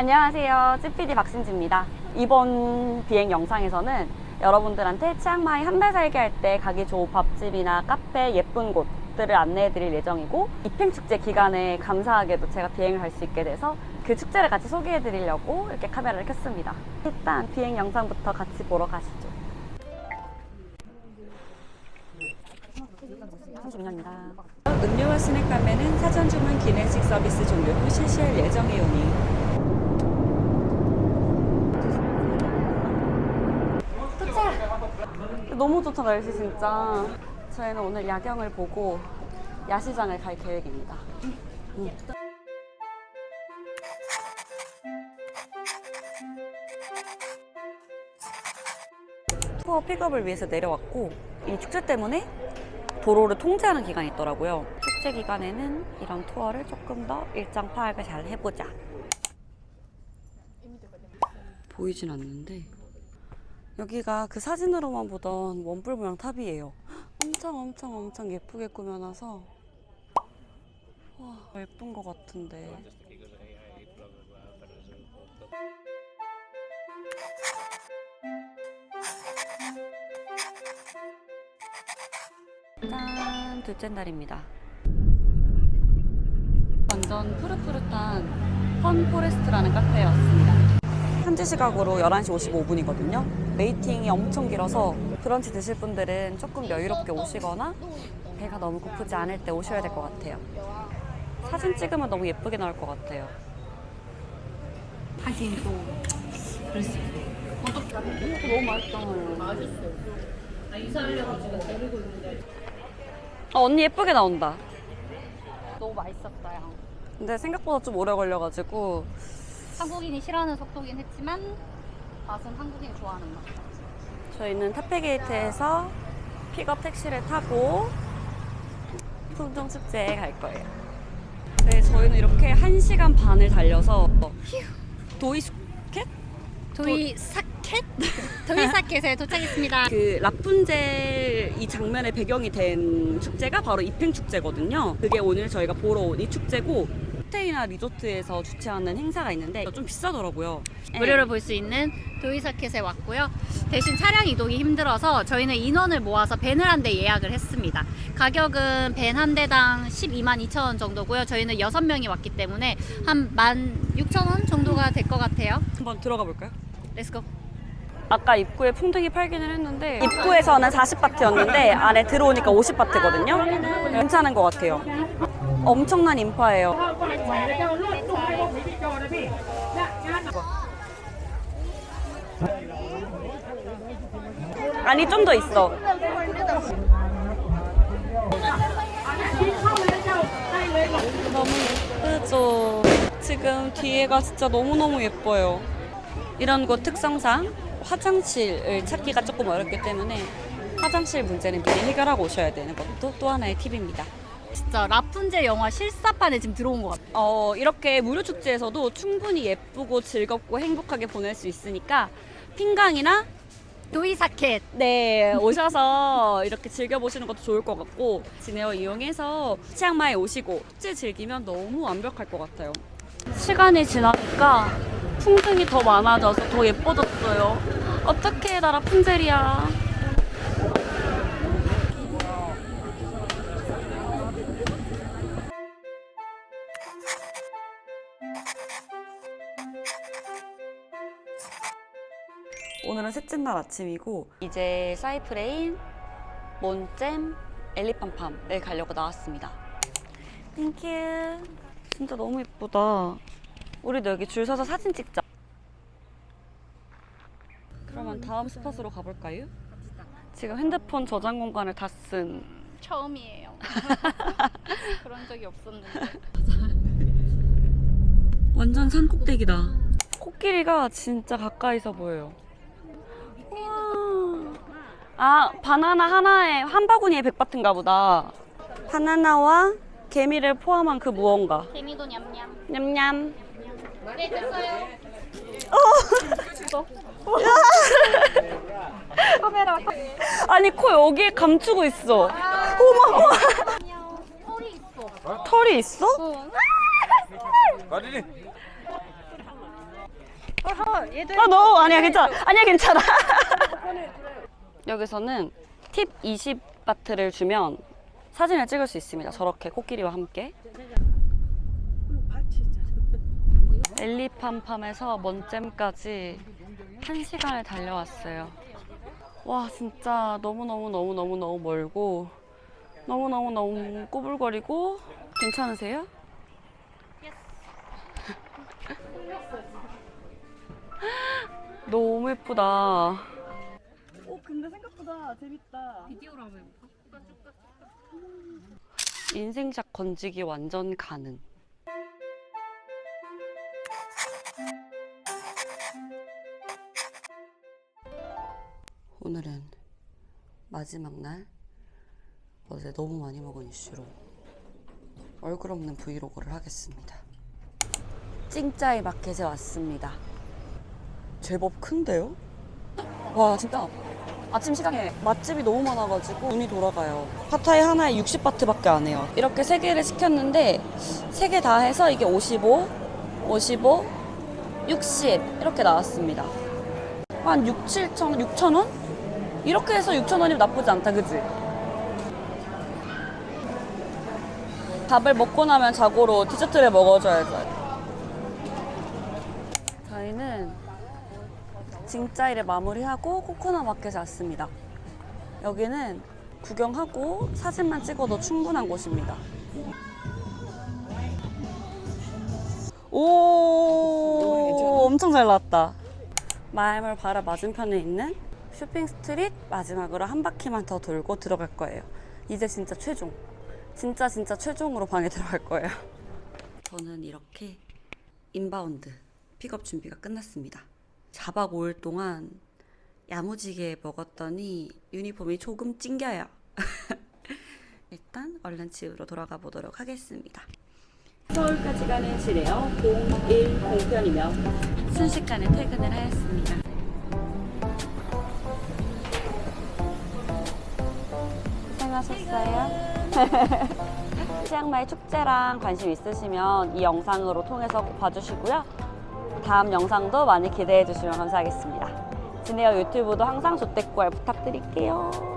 안녕하세요. 찌피디 박신지입니다. 이번 비행 영상에서는 여러분들한테 치앙마이 한 달 살기 할 때 가기 좋은 밥집이나 카페, 예쁜 곳들을 안내해 드릴 예정이고 입행축제 기간에 감사하게도 제가 비행을 할 수 있게 돼서 그 축제를 같이 소개해 드리려고 이렇게 카메라를 켰습니다. 일단 비행 영상부터 같이 보러 가시죠. 32년입니다. 음료와 스낵 판매는 사전 주문 기내식 서비스 종료 후 실시할 예정이오니 너무 좋다 날씨 진짜. 저희는 오늘 야경을 보고 야시장을 갈 계획입니다. 음. 투어 픽업을 위해서 내려왔고 이 축제 때문에 도로를 통제하는 기간이 있더라고요. 축제 기간에는 이런 투어를 조금 더 일정 파악을 잘 해보자. 보이진 않는데 여기가 그 사진으로만 보던 원뿔 모양 탑이에요. 엄청 엄청 엄청 예쁘게 꾸며놔서 와 예쁜 것 같은데. 짠 둘째 날입니다. 완전 푸릇푸릇한 펀 포레스트라는 카페에 왔습니다. 현지 시각으로 11시 55분이거든요. 웨이팅이 엄청 길어서 브런치 드실 분들은 조금 여유롭게 오시거나 배가 너무 고프지 않을 때 오셔야 될 것 같아요. 사진 찍으면 너무 예쁘게 나올 것 같아요. 하긴 또 그럴 수 있고 너무 맛있잖아요. 맛있어. 아, 이사하려고 지금 데리고 있는데. 어, 언니 예쁘게 나온다. 너무 맛있었어요. 근데 생각보다 좀 오래 걸려가지고 한국인이 싫어하는 속도긴 했지만 맛은 한국인이 좋아하는 맛. 저희는 타페게이트에서 픽업 택시를 타고 풍동 축제에 갈 거예요. 네, 저희는 이렇게 1시간 반을 달려서 도이스켓? 도이 사켓? 도이 사켓에 도착했습니다. 그 라푼젤 이 장면의 배경이 된 축제가 바로 입행 축제거든요. 그게 오늘 저희가 보러 온 이 축제고 호텔이나 리조트에서 주최하는 행사가 있는데 좀 비싸더라고요. 무료로 볼 수 있는 도이 사켓에 왔고요. 대신 차량 이동이 힘들어서 저희는 인원을 모아서 밴을 한 대 예약을 했습니다. 가격은 밴 한 대당 12만 2천 원 정도고요. 저희는 6명이 왔기 때문에 한 16,000원 정도가 될 것 같아요. 한번 들어가 볼까요? 렛츠고. 아까 입구에 풍뎅이 팔기는 했는데 입구에서는 40바트였는데 안에 들어오니까 50바트거든요. 괜찮은 것 같아요. 엄청난 인파예요. 아니 좀 더 있어. 너무 예쁘죠. 지금 뒤에가 진짜 너무너무 예뻐요. 이런 곳 특성상 화장실을 찾기가 조금 어렵기 때문에 화장실 문제는 미리 해결하고 오셔야 되는 것도 또 하나의 팁입니다. 진짜 라푼젤 영화 실사판에 지금 들어온 것 같아요. 어, 이렇게 무료 축제에서도 충분히 예쁘고 즐겁고 행복하게 보낼 수 있으니까 핑강이나 도이 사켓. 네 오셔서 이렇게 즐겨보시는 것도 좋을 것 같고 지네어 이용해서 치앙마이 오시고 축제 즐기면 너무 완벽할 것 같아요. 시간이 지나니까 풍등이 더 많아져서 더 예뻐졌어요. 어떻게 나라 풍젤이야. 셋째 날 아침이고 이제 사이프레인, 몬잼, 엘리팜팜을 가려고 나왔습니다. 땡큐. 진짜 너무 예쁘다. 우리도 여기 줄 서서 사진 찍자. 그러면 다음 스팟으로 가볼까요? 지금 핸드폰 저장 공간을 다 쓴 처음이에요. 그런 적이 없었는데. 완전 산 꼭대기다. 코끼리가 진짜 가까이서 보여요. 아, 바나나 하나에 한 바구니에 100바트인가 보다. 바나나와 개미를 포함한 그 무언가. 개미도 냠냠. 냠냠. 네, 됐어요. 카메라. 아니, 코 여기에 감추고 있어. 어머, 어머. 안녕. 털이 있어. 털이 있어? 어. Có đi đi. 아, 너 아니야 괜찮아. 아니야 괜찮아. 여기서는 팁 20바트를 주면 사진을 찍을 수 있습니다. 저렇게 코끼리와 함께. 엘리팜팜에서 먼잼까지 한 시간을 달려왔어요. 와 진짜 너무너무너무너무너무 멀고 너무너무너무 꼬불거리고 괜찮으세요? 너무 예쁘다. 오 근데 생각보다 재밌다. 비디오로 한번 해볼까? 인생샷 건지기 완전 가능. 오늘은 마지막 날 어제 너무 많이 먹은 이슈로 얼굴 없는 브이로그를 하겠습니다. 찡짜이 마켓에 왔습니다. 제법 큰데요? 와 진짜 아침 시장에 맛집이 너무 많아가지고 눈이 돌아가요. 파타이 하나에 60바트밖에 안 해요. 이렇게 세 개를 시켰는데 세 개 다 해서 이게 55, 55, 60 이렇게 나왔습니다. 한 6, 7천, 6천 원? 이렇게 해서 6천 원이면 나쁘지 않다, 그지? 밥을 먹고 나면 자고로 디저트를 먹어줘야죠. 저희는 징짜이를 마무리하고 코코넛 마켓에 왔습니다. 여기는 구경하고 사진만 찍어도 충분한 곳입니다. 오, 엄청 잘 나왔다. 마을몰 바로 맞은편에 있는 쇼핑 스트릿 마지막으로 한 바퀴만 더 돌고 들어갈 거예요. 이제 진짜 최종. 진짜 진짜 최종으로 방에 들어갈 거예요. 저는 이렇게 인바운드 픽업 준비가 끝났습니다. 4박 5일 동안 야무지게 먹었더니 유니폼이 조금 찡겨요. 일단 얼른 집으로 돌아가 보도록 하겠습니다. 서울까지 가는 지레어 01 공편이며 순식간에 퇴근을 하였습니다. 고생하셨어요. 치앙마이 축제랑 관심 있으시면 이 영상으로 통해서 꼭 봐주시고요. 다음 영상도 많이 기대해 주시면 감사하겠습니다. 진에어 유튜브도 항상 조댓구알 부탁드릴게요.